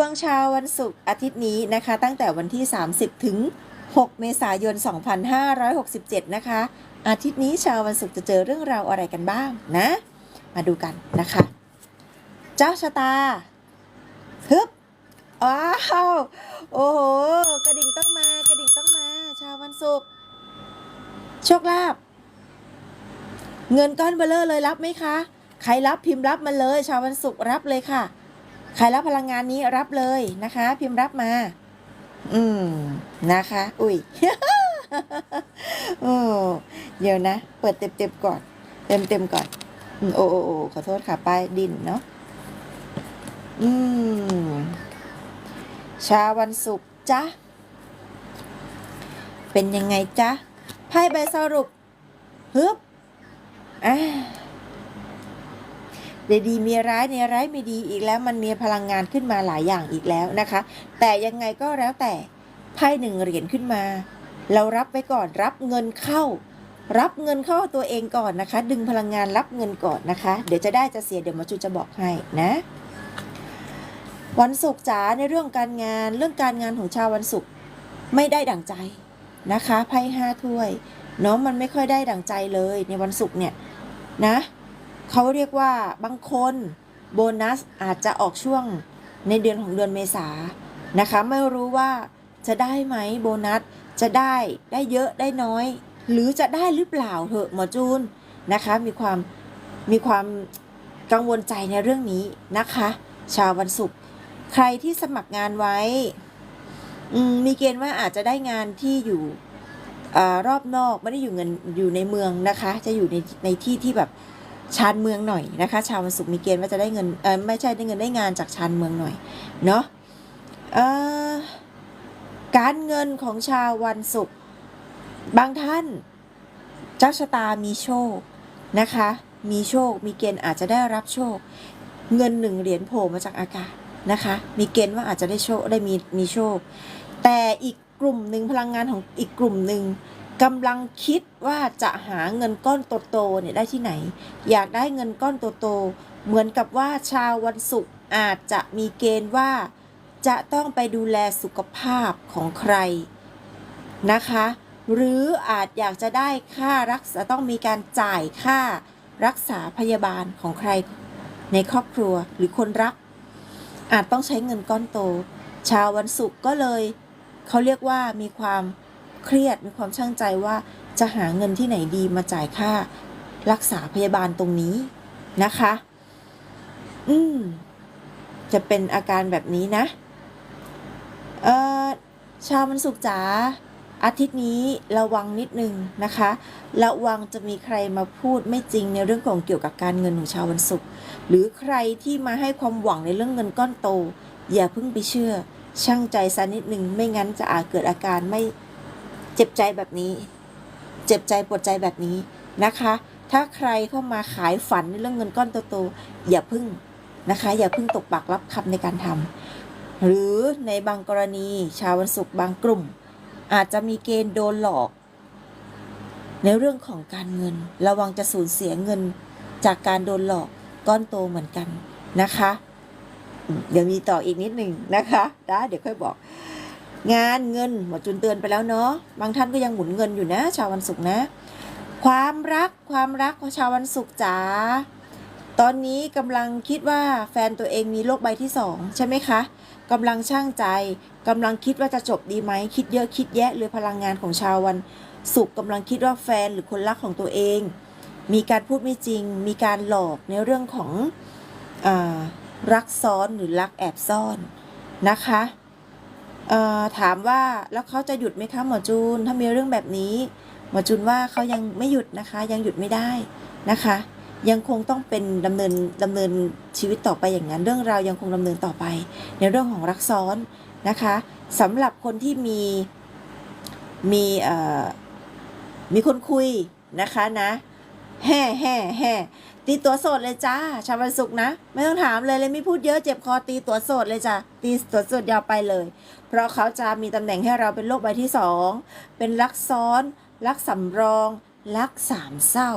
วงชาววันศุกร์อาทิตย์นี้นะคะ ตั้งแต่วันที่ 30 ถึง 6 เมษายน 2567 นะคะ อาทิตย์นี้ชาววันศุกร์จะเจอเรื่องราวอะไรกันบ้างนะ มาดูกันนะคะ เจ้าชะตาฮึบว้าวโอ้โหกระดิ่งต้องมากระดิ่งต้องมา ชาววันศุกร์โชคลาภเงินก้อนเบลเลอร์เลยรับไหมคะ ใครรับพิมพ์รับมาเลย ชาววันศุกร์รับเลยค่ะ ใครรับพลังงานนี้รับเลยนะคะ พิมพ์รับมา อืมนะคะ อุ้ยโอ้เดี๋ยวนะ เปิดเต็มๆก่อน เต็มๆก่อน โอ้โอ้โอ้ขอโทษค่ะป้ายดินเนาะอืมชาวันศุกร์จ้ะเป็นยังไงจ๊ะไพ่ใบสรุปฮึบอ่า เดยวดีมีร้ายในร้ายไม่ดีอีกแล้วมันมีพลังงานขึ้นมาหลายอย่างอีกแล้วนะคะ แต่ยังไงก็แล้วแต่ไพ่หนึ่งเหรียญขึ้นมา เรารับไว้ก่อนรับเงินเข้า รับเงินเข้าตัวเองก่อนนะคะ ดึงพลังงานรับเงินก่อนนะคะ เดี๋ยวจะได้จะเสียเดี๋ยวมาจูจะบอกให้นะวันศุกร์จ๋าในเรื่องการงานเรื่องการงานของชาววันศุกร์ไม่ได้ดั่งใจนะคะไพ่ห้าถ้วยเนาะมันไม่ค่อยได้ดั่งใจเลยในวันศุกร์เนี่ยนะ เขาเรียกว่าบางคนโบนัสอาจจะออกช่วงในเดือนของเดือนเมษานะคะ ไม่รู้ว่าจะได้ไหมโบนัสจะได้ได้เยอะได้น้อย หรือจะได้หรือเปล่าเหอะหมอจูนนะคะมีความมีความกังวลใจในเรื่องนี้นะคะ ชาววันศุกร์ใครที่สมัครงานไว้มีเกณฑ์ว่าอาจจะได้งานที่อยู่อรอบนอกไม่ได้อยู่เงินอยู่ในเมืองนะคะ จะอยู่ในในที่ที่แบบ ชานเมืองหน่อยนะคะ ชาววันศุกร์มีเกณฑ์ว่าจะได้เงินเออไม่ใช่ได้เงินได้งานจากชานเมืองหน่อยเนาะเอ่อการเงินของชาววันศุกร์บางท่าน เจ้าชะตามีโชคนะคะ มีโชค มีเกณฑ์อาจจะได้รับโชค เงินหนึ่งเหรียญโผล่มาจากอากาศนะคะ มีเกณฑ์ว่าอาจจะได้โชคได้มีมีโชค แต่อีกกลุ่มหนึ่งพลังงานของอีกกลุ่มหนึ่ง กำลังคิดว่าจะหาเงินก้อนโตๆเนี่ยได้ที่ไหน อยากได้เงินก้อนโตๆเหมือนกับว่าชาววันศุกร์อาจจะมีเกณฑ์ว่า จะต้องไปดูแลสุขภาพของใครนะคะ หรืออาจอยากจะได้ค่ารักษาต้องมีการจ่ายค่ารักษาพยาบาลของใคร ในครอบครัวหรือคนรัก อาจต้องใช้เงินก้อนโต ชาววันศุกร์ก็เลย เขาเรียกว่ามีความ เครียดมีความช่างใจว่าจะหาเงินที่ไหนดีมาจ่ายค่า รักษาพยาบาลตรงนี้นะคะ อืม จะเป็นอาการแบบนี้นะ เอ่อชาวมันสุกร์จ๋าอาทิตย์นี้ระวังนิดนึงนะคะ ระวังจะมีใครมาพูดไม่จริงในเรื่องของเกี่ยวกับการเงินของชาววันศุกร์หรือใครที่มาให้ความหวังในเรื่องเงินก้อนโต อย่าเพิ่งไปเชื่อ ช่างใจสันิดนึงไม่งั้นจะอาจเกิดอาการไม่ เจ็บใจแบบนี้ เจ็บใจปวดใจแบบนี้นะคะ ถ้าใครเข้ามาขายฝันในเรื่องเงินก้อนโตๆอย่าพึ่งนะคะ อย่าพึ่งตกปากรับคำในการทำหรือในบางกรณีชาววันศุกร์บางกลุ่ม อาจจะมีเกณฑ์โดนหลอก ในเรื่องของการเงิน ระวังจะสูญเสียเงินจากการโดนหลอกก้อนโตเหมือนกันนะคะ เดี๋ยวมีต่ออีกนิดหนึ่งนะคะได้เดี๋ยวค่อยบอก งานเงินหมอจุนเตือนไปแล้วเนาะบางท่านก็ยังหมุนเงินอยู่นะ ชาววันศุกร์นะ ความรักความรักของชาววันศุกร์จ๋าตอนนี้กำลังคิดว่าแฟนตัวเองมีโรคใบที่สองใช่ไหมคะกำลังช่างใจกำลังคิดว่าจะจบดีไหมคิดเยอะคิดแยะเลยพลังงานของชาววันศุกร์กำลังคิดว่าแฟนหรือคนรักของตัวเอง มีการพูดไม่จริง มีการหลอกในเรื่องของอรักซ้อนหรือรักแอบซ่อนนะคะ ถามว่าแล้วเขาจะหยุดไหมคะหมอจูน ถ้ามีเรื่องแบบนี้ หมอจูนว่าเขายังไม่หยุดนะคะ ยังหยุดไม่ได้นะคะ ยังคงต้องเป็นดำเนินดำเนินชีวิตต่อไปอย่างนั้น เรื่องราวยังคงดำเนินต่อไป ในเรื่องของรักซ้อนนะคะสำหรับคนที่มีมีมีคนคุยนะคะนะแห่แห่แห่ ตีตัวโสดเลยจ้าชาววันศุกร์นะ ไม่ต้องถามเลยเลยไม่พูดเยอะเจ็บคอตีตัวโสดเลยจ้ะตีตัวโสดยาวไปเลย เพราะเขาจะมีตำแหน่งให้เราเป็นโรคใบที่สองเป็นรักซ้อน รักสำรอง รักสามเศร้า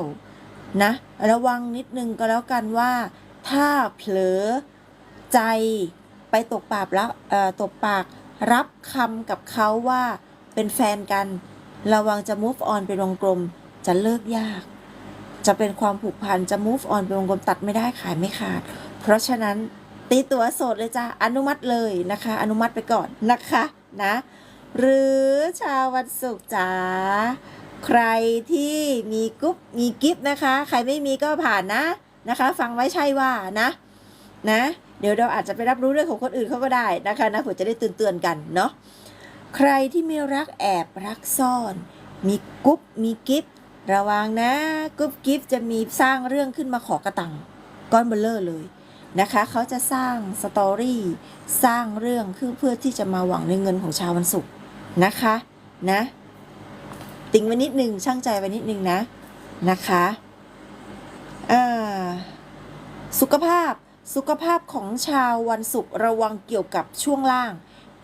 นะ ระวังนิดนึงก็แล้วกันว่า ถ้าเผลอใจไปตกปากแล้วตกปากรับคำกับเขาว่าเป็นแฟนกัน ระวังจะ move on ไปวงกลมจะเลิกยาก จะเป็นความผูกพันจะ move on ไปวงกลมตัดไม่ได้ขายไม่ขาด เพราะฉะนั้นตีตัวโสดเลยจ้าอนุมัติเลยนะคะ อนุมัติไปก่อนนะคะนะ หรือชาววันศุกร์จ๋าใครที่มีกุ๊บมีกิฟต์นะคะ ใครไม่มีก็ผ่านนะนะคะ ฟังไว้ใช่ว่านะ นะ เดี๋ยวเราอาจจะไปรับรู้เรื่องของคนอื่นเขาก็ได้นะคะนะเผื่อจะได้เตือนๆกันเนาะใครที่มีรักแอบรักซ่อน มีกุ๊บมีกิฟต์ ระวังนะกุ๊บกิฟต์จะมีสร้างเรื่องขึ้นมาขอกระตังก้อนเบลเลอร์เลยนะคะเขาจะสร้างสตอรี่สร้างเรื่องคือเพื่อที่จะมาหวังในเงินของชาววันศุกร์นะคะนะ ติงไว้นิดนึงช่างใจไว้นิดนึงนะนะคะสุขภาพสุขภาพของชาววันศุกร์ระวังเกี่ยวกับช่วงล่าง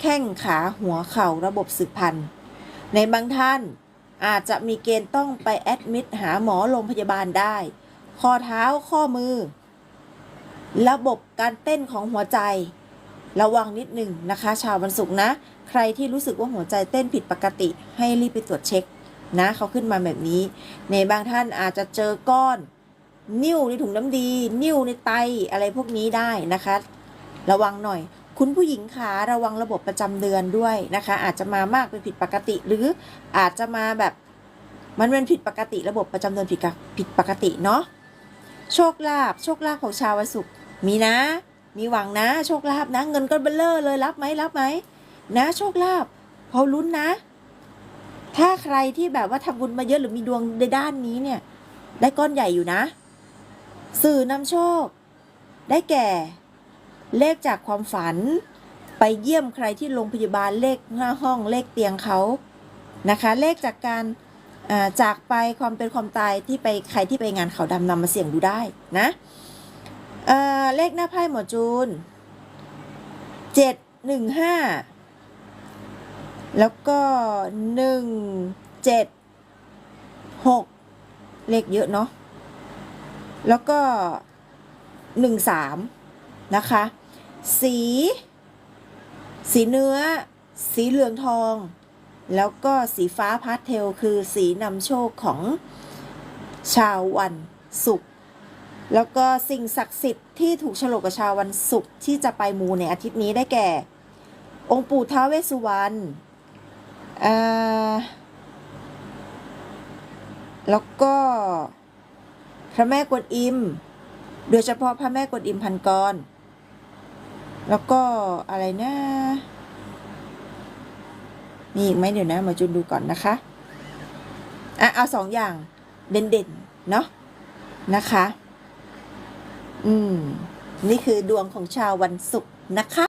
แข้งขาหัวเข่าระบบสืบพันธุ์ในบางท่าน อาจจะมีเกณฑ์ต้องไปแอดมิดหาหมอโรงพยาบาลได้ ข้อเท้าข้อมือ ระบบการเต้นของหัวใจ ระวังนิดหนึ่งนะคะ ชาววันศุกร์นะ ใครที่รู้สึกว่าหัวใจเต้นผิดปกติ ให้รีบไปตรวจเช็คนะเขาขึ้นมาแบบนี้ ในบางท่านอาจจะเจอก้อน นิ่วในถุงน้ำดี นิ่วในไตอะไรพวกนี้ได้นะคะ ระวังหน่อย คุณผู้หญิงขาระวังระบบประจำเดือนด้วยนะคะ อาจจะมามากเป็นผิดปกติ หรืออาจจะมาแบบมันเป็นผิดปกติระบบประจำเดือนผิดผิดปกติเนาะโชคลาภโชคลาภของชาววันศุกร์มีนะ มีหวังนะ โชคลาภนะ เงินก้อนเบลเลอร์เลยรับไหมรับไหมนะ โชคลาภเขาลุ้นนะ ถ้าใครที่แบบว่าทำบุญมาเยอะหรือมีดวงในด้านนี้เนี่ย ได้ก้อนใหญ่อยู่นะ สื่อนำโชค ได้แก่ เลขจากความฝัน ไปเยี่ยมใครที่โรงพยาบาลเลขหน้าห้องเลขเตียงเขานะคะ เลขจากการาจากไปความเป็นความตายที่ไปใครที่ไปงานเขาวดำนำมาเสี่ยงดูได้นะเเลขหน้าไพ่หมอจูนเจ็ดหนึ่งห้าแล้วก็หนึ่งเจ็ดหกเลขเยอะเนาะแล้วก็หนึ่งสาม นะคะ สี สีเนื้อ สีเหลืองทอง แล้วก็สีฟ้าพาสเทลคือสีนำโชคของชาววันศุกร์แล้วก็สิ่งศักดิ์สิทธิ์ที่ถูกฉลกกับชาววันศุกร์ที่จะไปมูในอาทิตย์นี้ได้แก่ องค์ปู่ท้าวเวสสุวรรณแล้วก็พระแม่กวนอิม โดยเฉพาะพระแม่กวนอิมพันกร แล้วก็อะไรนะมีอีกไหมเดี๋ยวนะ มาจุนดูก่อนนะคะอะเอาสองอย่างเด่นๆ เนาะนะคะ อืม นี่คือดวงของชาววันศุกร์นะคะ